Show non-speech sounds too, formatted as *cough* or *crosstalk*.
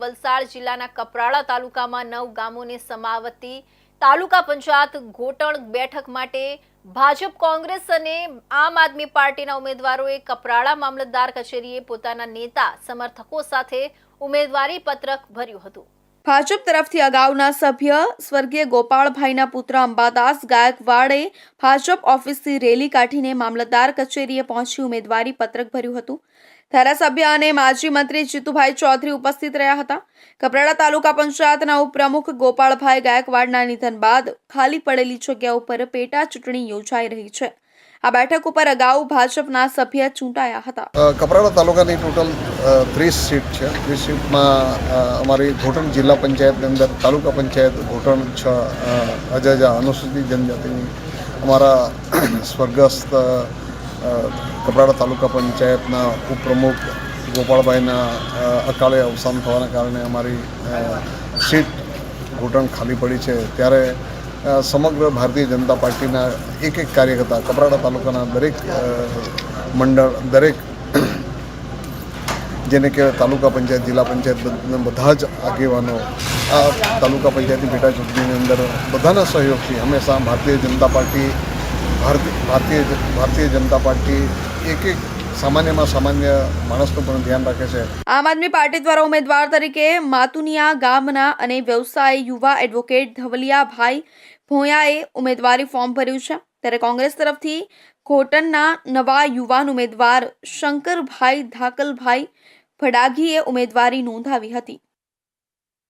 વલસાડ જિલ્લાના કપરાડા તાલુકામાં નવ ગામોને સમાવતી તાલુકા પંચાયત ઘોટણ બેઠક માટે ભાજપ, કોંગ્રેસ અને આમ આદમી પાર્ટીના ઉમેદવારોએ કપરાડા મામલતદાર કચેરીએ પોતાના નેતા, સમર્થકો સાથે ઉમેદવારી પત્રક ભર્યું હતું. ભાજપ તરફથી અગાઉના સભ્ય સ્વર્ગીય ગોપાળભાઈના પુત્ર અંબાદાસ ગાયકવાડે ભાજપ ઓફિસથી રેલી કાઢીને મામલતદાર કચેરીએ પહોંચી ઉમેદવારી પત્રક ભર્યું હતું. ધારાસભ્ય અને માજી મંત્રી જીતુભાઈ ચૌધરી ઉપસ્થિત રહ્યા હતા. કપરાડા તાલુકા પંચાયતના ઉપપ્રમુખ ગોપાળભાઈ ગાયકવાડના નિધન બાદ ખાલી પડેલી જગ્યા ઉપર પેટા ચૂંટણી યોજાઈ રહી છે. આ બેઠક ઉપર અગાઉ ભાજપના સભ્ય ચૂંટાયા હતા. કપરાડા તાલુકાની ટોટલ ત્રીસ સીટ છે. ત્રીસ સીટમાં અમારી ઘોટણ જિલ્લા પંચાયતની અંદર તાલુકા પંચાયત, ઘોટણ, છ અજાજા અનુસૂચિત જનજાતિની અમારા સ્વર્ગસ્થ કપરાડા તાલુકા પંચાયતના ઉપપ્રમુખ ગોપાળભાઈના અકાળે અવસાન થવાના કારણે અમારી સીટ ઘોટણ ખાલી પડી છે. ત્યારે સમગ્ર ભારતીય જનતા પાર્ટીના એક એક કાર્યકર્તા, કપરાડા તાલુકાના દરેક મંડળ, દરેક *clears throat* જેને કહેવાય તાલુકા પંચાયત, જિલ્લા પંચાયત, બધ- જ આગેવાનો આ તાલુકા પંચાયતની પેટા ચૂંટણીની અંદર બધાના સહયોગથી હંમેશા ભારતીય જનતા પાર્ટી, ભારતી- ભારતીય ભારતીય જનતા પાર્ટી એક એક સામાન્યમાં સામાન્ય માણસનું પણ ધ્યાન રાખે છે. આમ આદમી પાર્ટી દ્વારા ઉમેદવાર તરીકે માતુનિયા ગામના અને વ્યવસાય યુવા એડવોકેટ ધવલિયાભાઈ ભોયાએ ઉમેદવારી ફોર્મ ભર્યું છે. ત્યારે કોંગ્રેસ તરફથી ખોટનના નવા યુવાન ઉમેદવાર શંકરભાઈ ધાકલભાઈ ભડાગીએ ઉમેદવારી નોંધાવી હતી.